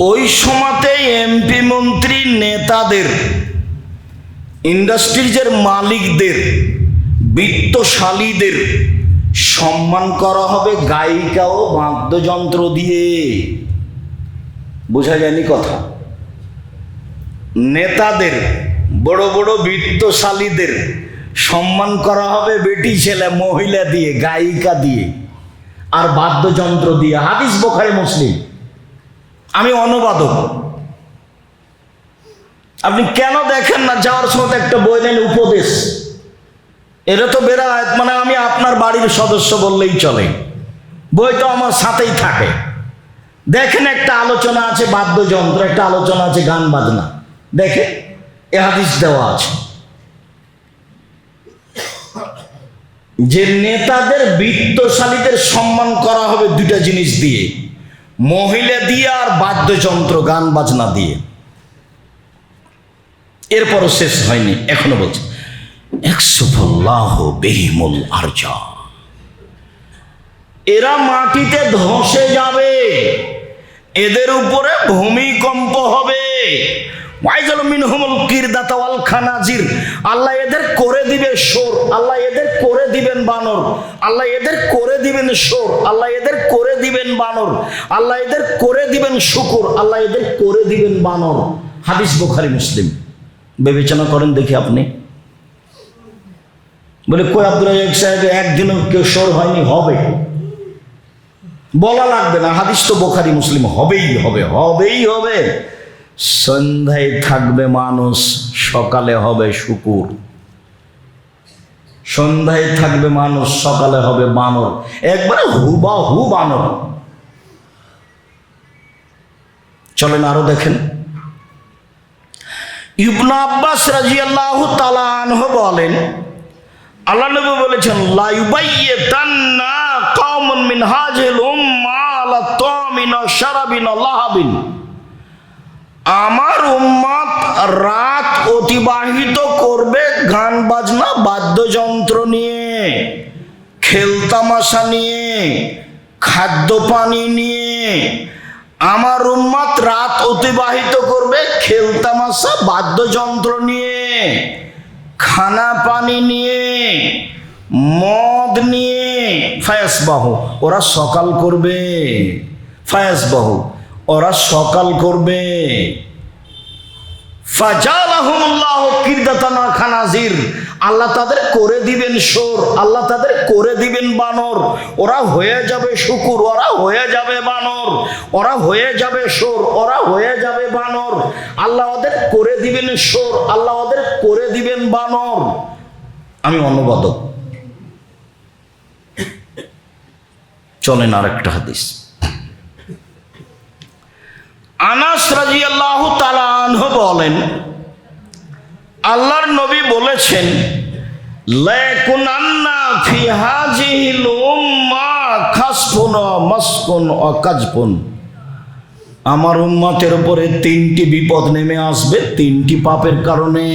ওই সময়তে এমপি মন্ত্রী নেতাদের, ইন্ডাস্ট্রিজের মালিকদের, বিত্তশালীদের সম্মান করা হবে গায়িকা ও বাদ্যযন্ত্র দিয়ে। বোঝা যায়নি কথা? নেতাদের, বড় বড় বিত্তশালীদের সম্মান করা হবে বেটি ছেলে, মহিলা দিয়ে, গায়িকা দিয়ে, আর বাদ্যযন্ত্র দিয়ে। হাদিস বোখারে মুসলিম। আমি অনুবাদক। আপনি কেন দেখেন না যাওয়ার সময় একটা বই নেন উপদেশ? এটা তো বেড়ায় মানে আমি আপনার বাড়ির সদস্য বললেই চলে। বই তো আমার সাথেই থাকে। দেখেন একটা আলোচনা আছে, বাদ্যযন্ত্র, একটা আলোচনা আছে, গান বাজনা। দেখে এ হাদিস দেওয়া আছে। যে নেতাদের বৃত্তশালীদের সম্মান করা হবে দুটা জিনিস দিয়ে। মহিলা দিয়ে আর বাদ্যযন্ত্র, গান বাজনা দিয়ে। এরপরও শেষ হয়নি, এখনও বলছে, একসুফুল্লাহ বেহিমুল আরজা। এরা মাটিতে ধসে যাবে, এদের উপরে ভূমিকম্প হবে। আল্লাহ এদের করে দিবে সোর আল্লাহ এদের করে দিবেন বানর, আল্লাহ এদের করে দিবেন সোর আল্লাহ এদের করে দিবেন বানর, আল্লাহ এদের করে দিবেন শুকুর, আল্লাহ এদের করে দিবেন বানর। হাদিস বুখারী, মুসলিম। বিবেচনা করেন দেখি আপনি। বলে, কই আব্দুল রাজাক সাহেব, একদিনও কেউ সর হয়নি, হবে। বলা লাগবে না, হাদিস তো বোখারি, মুসলিম, হবেই হবে হবেই হবে। সন্ধ্যায় থাকবে মানুষ, সকালে হবে শুকুর। সন্ধ্যায় থাকবে মানুষ, সকালে হবে বানর। একবারে হুবা হু বানর। চলেন আরও দেখেন। ইবনা আব্বাস তাআলা আনহু বলেন, আল্লাহ নবী বলেছেন, লা ইউবাইয়াতান্না কওমুন মিন হাজিল উম্মাহ লা তামিন শারাবিন লাহাবিন। আমার উম্মত রাত অতিবাহিত করবে গান বাজনা, বাদ্যযন্ত্র নিয়ে খেলতামাশা নিয়ে, খাদ্য পানি নিয়ে। আমার উম্মত রাত অতিবাহিত করবে খেলতামাশা বাদ্যযন্ত্র নিয়ে, খানা পানি নিয়ে, মদ নিয়ে। ফায়াস বাহু ওরা সকাল করবে। ফায়াস বাহু ওরা সকাল করবে। আল্লাহ তাদের করে দিবেন সোর আল্লাহ তাদের করে দিবেন বানর। ওরা হয়ে যাবে শুকুর, ওরা হয়ে যাবে বানর। ওরা হয়ে যাবে সোর ওরা হয়ে যাবে বানর। আল্লাহ ওদের করে দিবেন সোর আল্লাহ ওদের করে দিবেন বানর। আমি অনুবাদক চলেন আরেকটা হাদিস। আনাস রাজিয়াল্লাহু তাআলা আনহু বলেন, আল্লাহর নবী বলেছেন আমার উম্মতের উপরে তিনটি বিপদ নেমে আসবে, তিনটি পাপের কারণে।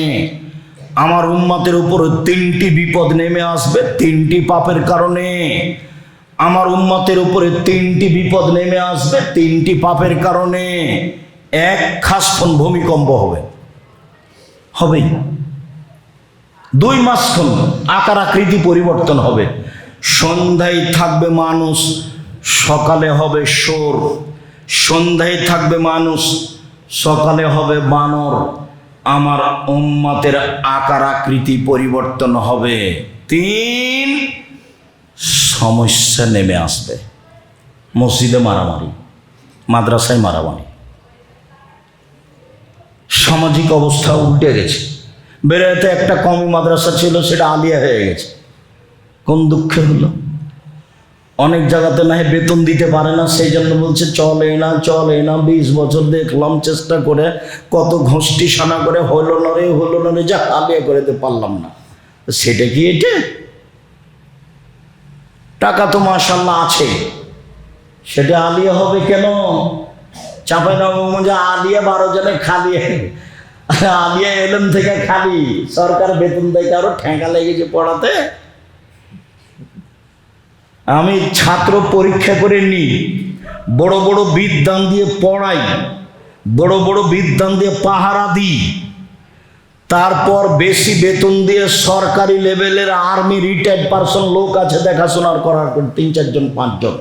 আমার উম্মতের উপরে তিনটি বিপদ নেমে আসবে, তিনটি পাপের কারণে। আমার উম্মতের উপরে তিনটি বিপদ নেমে আসবে, তিনটি পাপের কারণে এক খাসফন ভূমিকম্প হবে। হবেই। দুই মাস মাসক্ষণ আকার আকৃতি পরিবর্তন হবে। সন্ধ্যায় থাকবে মানুষ, সকালে হবে সোর সন্ধ্যায় থাকবে মানুষ, সকালে হবে বানর। আমার উম্মতের আকার আকৃতি পরিবর্তন হবে। তিন সমস্যা নেমে আসবে। মসজিদে মারামারি, মাদ্রাসায় মারামারি। সামাজিক অবস্থা উল্টে গেছে। বেরোতে একটা কমি মাদ্রাসা ছিল, সেটা আলিয়া হয়ে গেছে। কোন দুঃখে হলো? অনেক জায়গাতে না বেতন দিতে পারে না, সেই জন্য বলছে, চলে না চলে না। বিশ বছর দেখলাম, চেষ্টা করে কত ঘষ্টি সানা করে হলো না রে, হলো না রে, যা, আলিয়া করে পারলাম না। সেটা কি এটা? টাকা তো মাসাল্লাহ আছে। সেটা আলিয়া হবে কেন? চাপাই নবমজা আলিয়া বারো জনে খালি। আলিয়া এলম থেকে খালি। সরকার বেতন দেয় কারও ঠেকা লেগেছে পড়াতে। আমি ছাত্র পরীক্ষা করে নিই বড় বড় বিদ্যান দিয়ে পড়াই। বড় বড় বিদ্যান দিয়ে পাহারা দিই। তারপর বেশি বেতন দিয়ে সরকারি লেভেলের আর্মি রিটায়ার্ড পার্সন লোক আছে দেখাশোনার করার তিন চারজন, পাঁচজন।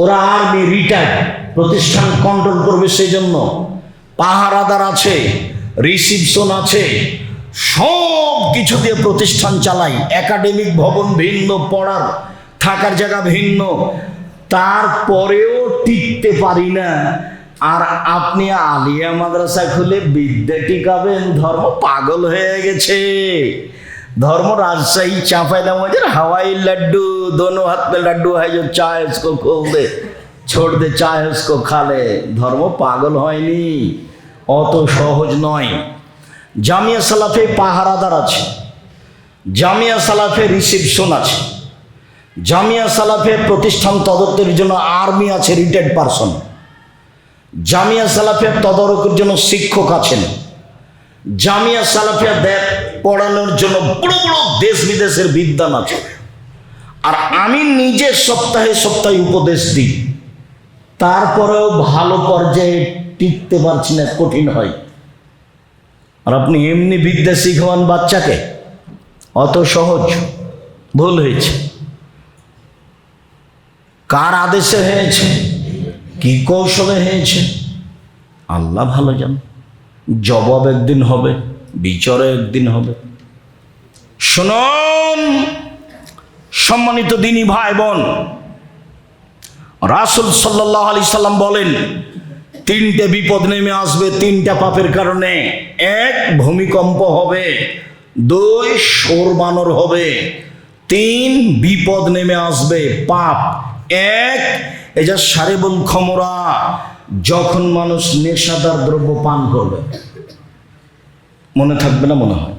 ওরা আর্মি রিটায়ার্ড প্রতিষ্ঠান কন্ট্রোল করবে সেই জন্য পাহারাদার আছে রিসিপশন আছে, সব কিছু দিয়ে প্রতিষ্ঠান চালাই। একাডেমিক ভবন ভিন্ন, পড়ার থাকার জায়গা ভিন্ন। তারপরেও টিকতে পারি না। আর আপনি আলিয়া মাদ্রাসা খুলে বিদ্যা টিকাবেন, ধর্ম পাগল হয়ে গেছে। ধর্ম রাজশাহী চাঁপাই দামোদর হাওয়াই লাড্ডু, দোনো হাত পে লাড্ডু হয় যে চায় খোল দে, ছোট দে চা উসকো খালে ধর্ম পাগল হয়নি, অত সহজ নয়। জামিয়া সালাফে পাহারাদার আছে, জামিয়া সালাফে রিসিপশন আছে, জামিয়া সালাফে প্রতিষ্ঠান তদন্তের জন্য আর্মি আছে, রিটায়ার্ড পারসন। জামিয়া সালাফের তদারকের জন্য শিক্ষক আছেন। জামিয়া সালাফিয়া দেব পড়ানোর জন্য বড় বড় দেশ বিদেশের বিদ্যান আছে। আর আমি নিজে সপ্তাহে সপ্তাহে উপদেশ দিই। তারপরেও ভালো পর্যায়ে টিকতে পারছি না, কঠিন হয়। আর আপনি এমনি বিদ্যা শিখান বাচ্চাকে? অত সহজ, ভুল হয়েছে। কার আদেশে হয়েছে? কি কৌশলে হয়েছে? আল্লাহ ভালো জান। জবাব একদিন হবে, বিচারও একদিন হবে। শুনুন, সম্মানিত দিনী ভাই বোন, রাসুল সাল্লাহ আলি সাল্লাম বলেন, তিনটে বিপদ নেমে আসবে তিনটা পাপের কারণে। এক, ভূমিকম্প হবে। দুই সোর বানর হবে। তিন, বিপদ নেমে আসবে, পাপ। এক যে সারেবুল খমরা, যখন মানুষ নেশাদার দ্রব্য পান করবে, মনে থাকবে না মনে হয়?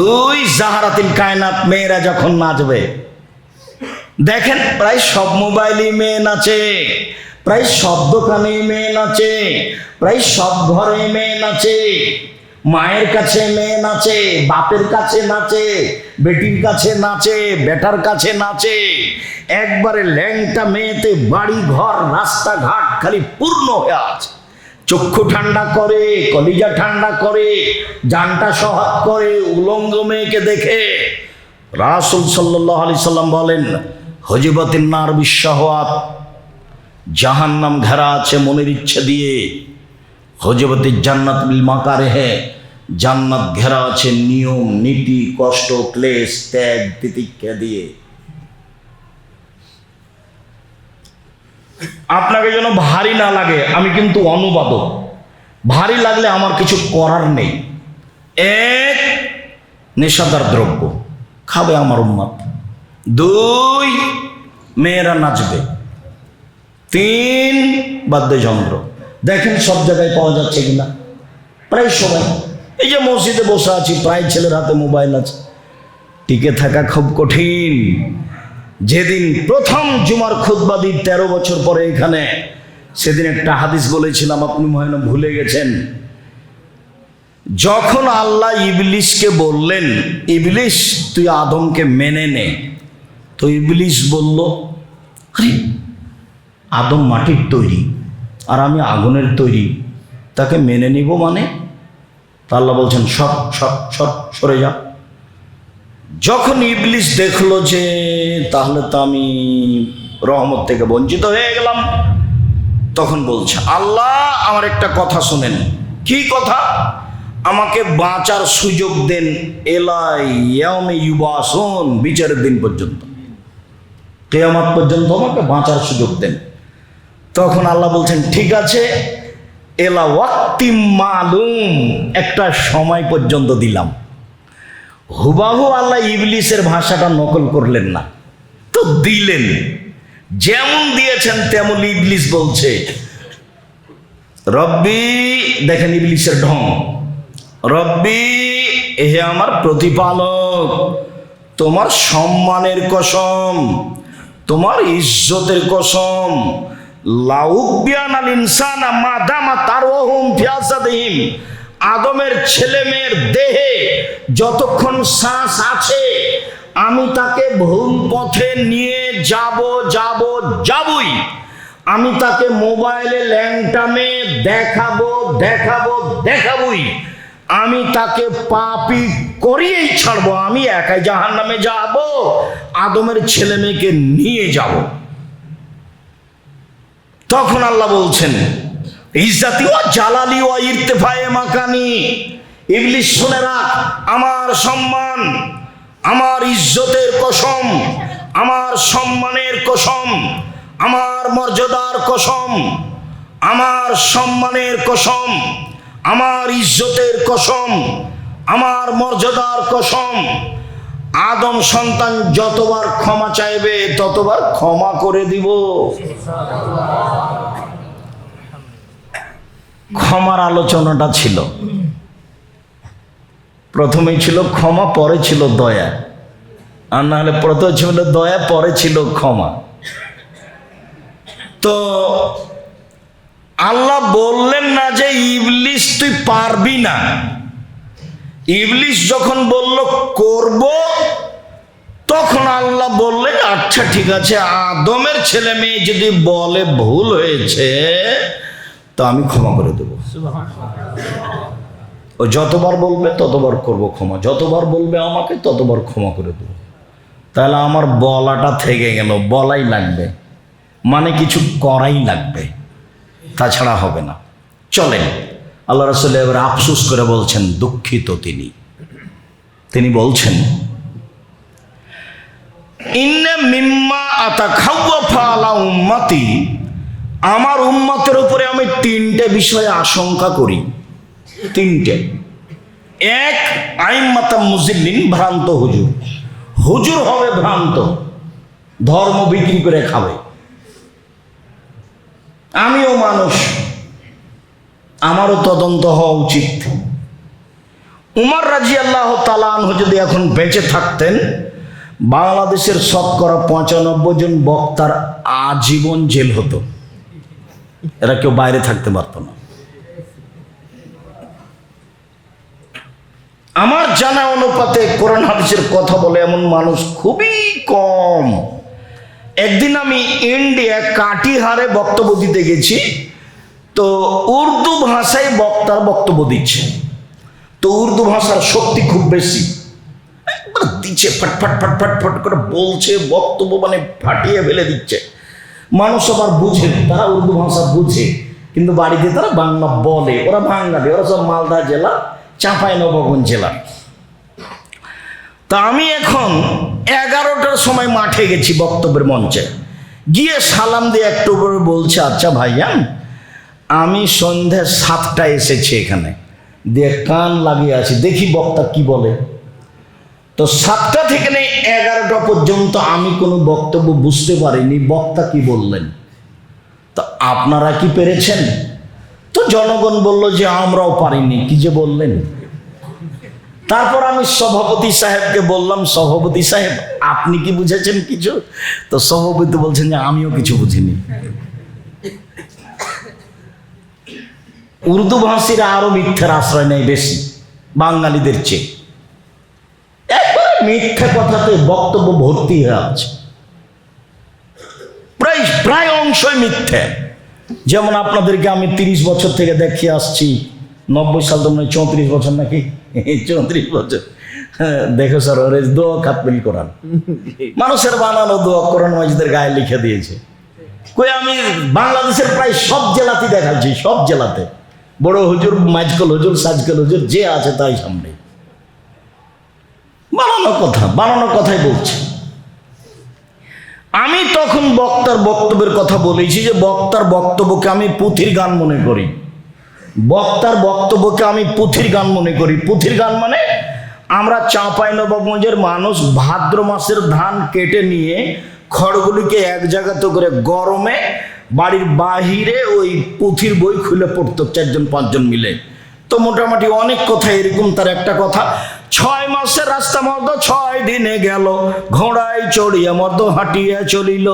দুই জাহারাতিল কায়নাত মেয়েরা যখন নাচবে, দেখেন প্রায় সব মোবাইলই মেয়ে নাচে, প্রায় সব দোকানে মেয়ে নাচে, প্রায় সব ঘরে মেয়ে নাচে মায়ের কাছে মেয়ে নাচে, বাপের কাছে নাচে, বেটির কাছে নাচে, বেটার কাছে নাচে। একবারে ল্যাংটা মেয়েতে বাড়ি, ঘর, রাস্তাঘাট খালি পূর্ণ হয়ে আছে। চক্ষু ঠান্ডা করে, কলিজা ঠান্ডা করে, জানটা সহাত করে উলঙ্গ মেয়েকে দেখে রাসুল সাল্লাহ আলি সাল্লাম বলেন হজিবতিন নার বিশ্বাহাত জাহান নাম ঘেরা আছে মনের ইচ্ছে দিয়ে হজবতির জান্নাত বিল মাকারে হে। জান্নাত ঘেরা আছে নিয়ম, নীতি, কষ্ট, ক্লেশ, ত্যাগ, তিতিক্ষা দিয়ে। আপনাকে যেন ভারী না লাগে, আমি কিন্তু অনুবাদক। ভারী লাগলে আমার কিছু করার নেই। এক, নেশাদার দ্রব্য। খাবে আমার উন্মাদ দুই, মেয়েরা নাচবে। তিন, বাদ্যযন্ত্র। দেখেন সব জায়গায় পাওয়া যাচ্ছে কিনা। প্রায় সময় এই যে মসজিদে বসে আছি, প্রায় ছেলের হাতে মোবাইল আছে। টিকে থাকা খুব কঠিন। যেদিন প্রথম জুমার খুদ্বাদির তেরো বছর পরে এখানে, সেদিন একটা হাদিস বলেছিলাম, আপনি মহেন ভুলে গেছেন। যখন আল্লাহ ইবলিশকে বললেন, ইবলিশ, তুই আদমকে মেনে নে। তো ইবলিশ বলল, আরে, আদম মাটির তৈরি। আর আমি আগুনের তৈরি। তাকে মেনে নিব মানে? আল্লাহ বলছেন সব সব সব সরে যা। যখন ইবলিশ দেখল যে, তাহলে তো আমি রহমত থেকে বঞ্চিত হয়ে গেলাম। তখন বলছে, আল্লাহ, আমার একটা কথা শোনেন। কি কথা? আমাকে বাঁচার সুযোগ দেন এলাই ইয়ামে ইউবাসন, বিচারের দিন পর্যন্ত। কেয়ামাত পর্যন্ত আমাকে বাঁচার সুযোগ দেন। তখন আল্লাহ বলছেন, ঠিক আছে, এলা মালুম, একটা সময় পর্যন্ত দিলাম। হুবাহু আল্লাহ ইবলিসের ভাষাটা নকল করলেন না, তো দিলেন। যেমন দিয়েছেন, তেমন ইবলিস বলছে। রব্বি, দেখেন ইবলিসের ঢং। রব্বি, হে আমার প্রতিপালক, তোমার সম্মানের কসম, তোমার ইজ্জতের কসম আদমের ছেলে মেয়ের দেহে যতক্ষণ শ্বাস আছে, আমি তাকে ভুল পথে নিয়ে যাব যাব, যাবই। আমি তাকে মোবাইলে ল্যাংটামে দেখাবো দেখাবো, দেখাবই। আমি তাকে পাপি করিয়েই ছাড়বো। আমি একাই জাহান নামে যাব, আদমের ছেলে মেয়েকে নিয়ে যাব। তখন আল্লাহ বলছেন, ইজ্জাতি ও জালালি ও ইরতেফায়ে মাকানি। ইবলিশ শুনে রাখ, আমার সম্মান, আমার ইজ্জতের কসম, আমার সম্মানের কসম, আমার মর্যাদার কসম, আমার সম্মানের কসম, আমার ইজ্জতের কসম, আমার মর্যাদার কসম আদম সন্তান যতবার ক্ষমা চাইবে, ততবার ক্ষমা করে দিব। ক্ষমার আলোচনাটা ছিল। প্রথমেই ছিল ক্ষমা, পরে ছিল দয়া। আর না হলে প্রথমে ছিল দয়া, পরে ছিল ক্ষমা। তো আল্লাহ বললেন না যে ইবলিশ তুই পারবি না। ইবলিশ যখন বলল, করব তখন আল্লাহ বললেন আচ্ছা ঠিক আছে, আদমের ছেলে মেয়ে যদি বলে ভুল হয়েছে, তো আমি ক্ষমা করে দেবো। ও যতবার বলবে, ততবার করব ক্ষমা। যতবার বলবে আমাকে, ততবার ক্ষমা করে দেবো। তাহলে আমার বলাটা থেকে গেল, বলাই লাগবে। মানে কিছু করাই লাগবে। তাছাড়া হবে না। চলেন। আল্লাহ রসুল এবার আফসুস করে বলছেন, দুঃখিত তিনি। তিনি বলছেন আমার উম্মতের উপরে আমি তিনটে বিষয়ে আশঙ্কা করি। তিনটে। এক, আইম্মাতা মুজিল্লিন, ভ্রান্ত হুজুর। হুজুর হবে ভ্রান্ত। ধর্ম বিক্রি করে খাবে। আমিও মানুষ। আমারও তদন্ত হওয়া উচিত। উমার রাজি আল্লাহ তালানহ যদি এখন বেঁচে থাকতেন, বাংলাদেশের শতকরা পঁচানব্বই জন বক্তার আজীবন জেল হতো। এরা কেউ বাইরে থাকতে পারতো না। আমার জানা অনুপাতে কোরআন হাদিসের কথা বলে এমন মানুষ খুবই কম। একদিন আমি ইন্ডিয়া কাটিহারে বক্তব্য দিতে গেছি। তো উর্দু ভাষায় বক্তার বক্তব্য দিচ্ছে। তো উর্দু ভাষার শক্তি খুব বেশি। দিচ্ছে ফটফট ফটফট ফট করে বলছে, বক্তব্য মানে ফাটিয়ে ফেলে দিচ্ছে। মানুষ আবার বুঝে তারা উর্দু ভাষা বুঝে, কিন্তু বাড়িতে তারা বাংলা বলে, ওরা বাঙালি, ওরা সব মালদা জেলা, চাঁপাই নবাবগঞ্জ জেলা। তা আমি এখন এগারোটার সময় মাঠে গেছি বক্তব্যের মঞ্চে। গিয়ে সালাম দিয়ে একটু বলছে আচ্ছা ভাইয়ান আমি সন্ধ্যা সাতটায় এসেছি এখানে। দিয়ে কান লাগিয়ে আছি। দেখি বক্তা কি বলে। তো সাতটা থেকে নেই, এগারোটা পর্যন্ত আমি কোনো বক্তব্য বুঝতে পারিনি। বক্তা কি বললেন? তো আপনারা কি পেরেছেন? তো জনগণ বলল যে আমরাও পারিনি। কি যে বললেন? তারপর আমি সভাপতি সাহেবকে বললাম, সভাপতি সাহেব, আপনি কি বুঝেছেন কিছু? তো সভাপতি বলছেন যে, আমিও কিছু বুঝিনি। উর্দু ভাষীরা আরও মিথ্যার আশ্রয় নেয় বেশি বাঙালিদের চেয়ে। একবারে মিথ্যা কথাতে বক্তব্য ভর্তি হয়ে আছে। প্রায় প্রায় অংশই মিথ্যে। যেমন আপনাদেরকে আমি তিরিশ বছর থেকে দেখিয়ে আসছি নব্বই সাল তো মানে চৌত্রিশ বছর নাকি? চৌত্রিশ বছর। হ্যাঁ, দেখো স্যার ওর দোয়া খাতমিল কোরআন মানুষের বানানো দোয়া কোরআন মাজিদের গায়ে লিখে দিয়েছে। কই আমি বাংলাদেশের প্রায় সব জেলাতে দেখাচ্ছি সব জেলাতে। বড় হুজুর মাঝকল হুজুর সাজকল হুজুর যে আছে তাই সামনে। বানানো কথা বানানো কথাই বলছি। আমি তখন বক্তার বক্তব্যের কথা বলেছি যে বক্তার বক্তব্যকে আমি পুঁথির গান মনে করি। বক্তার বক্তব্যকে আমি পুঁথির গান মনে করি। পুঁথির গান মানে আমরা চাঁপাই নবাবগঞ্জের মানুষ ভাদ্র মাসের ধান কেটে নিয়ে খড়গুলিকে এক জায়গাতে করে গরমে বাড়ির বাহিরে ওই পুঁথির বই খুলে পড়তো চারজন, পাঁচজন মিলে। তো মোটামুটি অনেক কথা, এরকম তার একটা কথা। ছয় মাসের রাস্তা মর্দ, ছয় দিনে গেল। ঘোড়ায় চড়িয়া মর্দ, হাঁটিয়া চলিল।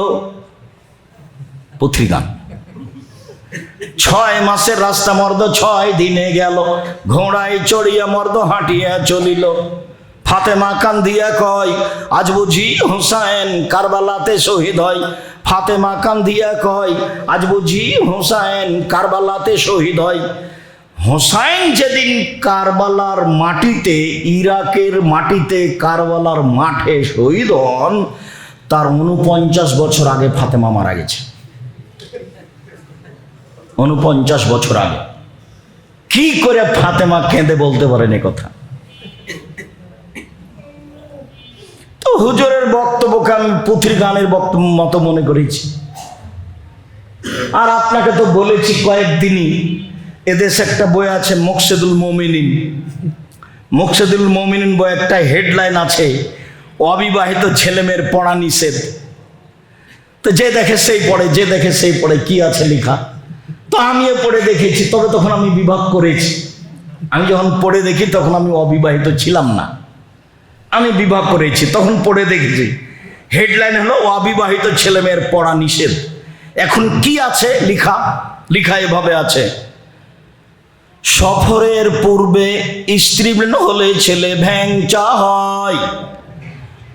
পুঁথির গান। ছয় মাসের রাস্তা মর্দ, ছয় দিনে গেল। ঘোড়ায় চড়িয়া মর্দ, হাঁটিয়া চলিল। ফাতেমা কান্দিয়া কয়, আজ বুঝি হোসাইন কারবালাতে শহীদ হয়। ফাতেমা কান্দিয়া কয়, আজ বুঝি হোসাইন কারবালাতে শহীদ হয়। হোসাইন যেদিন কারবালার মাটিতে, ইরাকের মাটিতে কারবালার মাঠে শহীদ হন, তার উনপঞ্চাশ বছর আগে ফাতেমা মারা গেছে। উনপঞ্চাশ বছর আগে। কি করে ফাতেমা কেঁদে বলতে পারেন কথা? হুজুরের বক্তব্যকে আমি পুথির গানের বক্তব্য মতো মনে করেছি? আর আপনাকে তো বলেছি কয়েকদিনই, এদেশে একটা বই আছে মোকসেদুল মমিনিন। মোকসেদুল মমিনিন বই একটা হেডলাইন আছে, অবিবাহিত ছেলেমেয়ের পড়া নিষেধ। তো যে দেখে সেই পড়ে, যে দেখে সেই পড়ে, কি আছে লেখা? তো আমিও পড়ে দেখেছি তবে তখন আমি বিভাগ করেছি। আমি যখন পড়ে দেখি, তখন আমি অবিবাহিত ছিলাম না। আমি বিবাহ করেছি, তখন পড়ে দেখেছি। হেডলাইন হলো, অবিবাহিত ছেলে মেয়ের পড়া নিষেধ। এখন কি আছে? লিখা লিখা এভাবে আছে। সফরের পূর্বে স্ত্রী হলে ছেলে ভ্যাংচা হয়।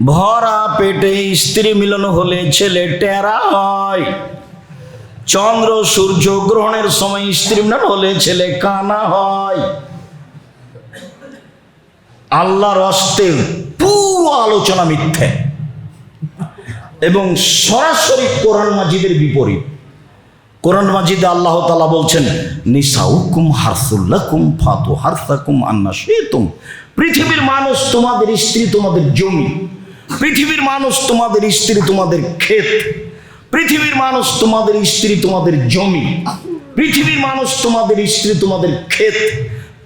ভরা পেটে স্ত্রী মিলন হলে ছেলে টেরা হয়। চন্দ্র সূর্য গ্রহণের সময় স্ত্রী মিলন হলে ছেলে কানা হয়। আল্লাহর অস্তে আলোচনা মিথ্যে। এবং সরাসরি কোরআন মাজিদের বিপরীত। কোরআন মাজিদে আল্লাহ তালা বলছেন, নিসাউকুম হারসুল্লাকুম ফাতু হারসাকুম আন্না শেতুম। পৃথিবীর মানুষ তোমাদের স্ত্রী, তোমাদের জমি। পৃথিবীর মানুষ তোমাদের স্ত্রী, তোমাদের ক্ষেত। পৃথিবীর মানুষ তোমাদের স্ত্রী, তোমাদের জমি। পৃথিবীর মানুষ তোমাদের স্ত্রী, তোমাদের ক্ষেত।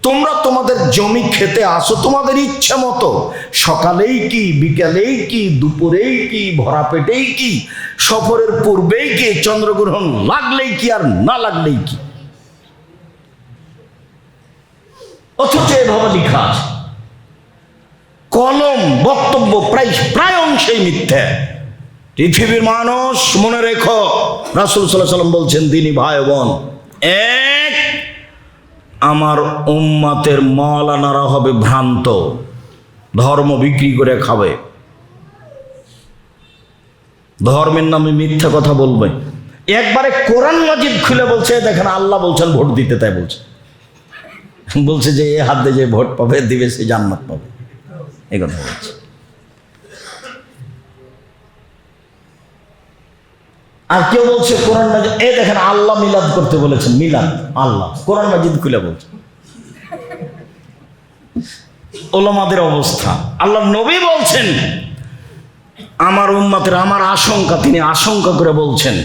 তোমরা তোমাদের জমি খেতে আসো তোমাদের ইচ্ছা মতো। সকালেই কি, বিকালেই কি, দুপুরেই কি, ভরা পেটেই কি, সফরের পূর্বেই কি, চন্দ্রগ্রহণ লাগলেই কি আর না লাগলেই কি? অথচ এভাবে লেখা আছে। কলম, বক্তব্য প্রায় প্রায় অংশেই মিথ্যে। পৃথিবীর মানুষ মনে রেখো, রাসুল সাল্লাহ সাল্লাম বলছেন, দিনী ভাই বোন, এক আমার উম্মাতের মলানারা হবে ভ্রান্ত, ধর্ম বিক্রি করে খাবে। ধর্মের নামে মিথ্যা কথা বলবে। একবারে কোরআন মাজিদ খুলে বলছে, দেখেন আল্লাহ বলছেন ভোট দিতে, তাই বলছে। বলছে যে, এ হাত দিয়ে যে ভোট পাবে, দিবে, সে জান্নাত পাবে। এই কথা বলছে। আর কেউ বলছে, কোরআন মাজিদ এই দেখেন আল্লাহ মিলাদ করতে বলেছেন, মিলাদ, আল্লাহ। কোরআন মাজিদ খুলে বলছে। ওলামাদের অবস্থা। আল্লাহ নবী বলছেন, আমার উম্মাতের আমার আশঙ্কা, তিনি আশঙ্কা করে বলছেন,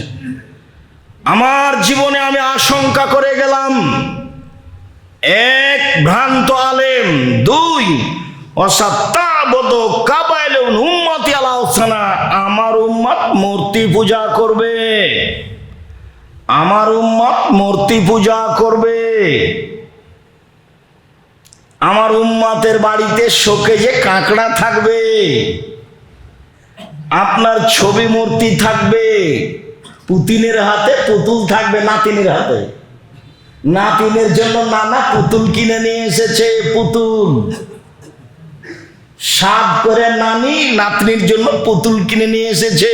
আমার জীবনে আমি আশঙ্কা করে গেলাম। এক ভ্রান্ত আলেম, দুই, অসাত্তাবদ কাবাইল উম্মতি আলাহসানা আমার উম্মত মূর্তি পূজা করবে। আমার উম্মত মূর্তি পূজা করবে। আমার উম্মাতের বাড়িতে শোকে যে কাঁকড়া থাকবে। আপনার ছবি মূর্তি থাকবে। পুতিনের হাতে পুতুল থাকবে নাতিনের হাতে। নাতিনের জন্য নানা পুতুল কিনে নিয়ে এসেছে পুতুল। সাপ করে নানি নাতনির জন্য পুতুল কিনে নিয়ে এসেছে।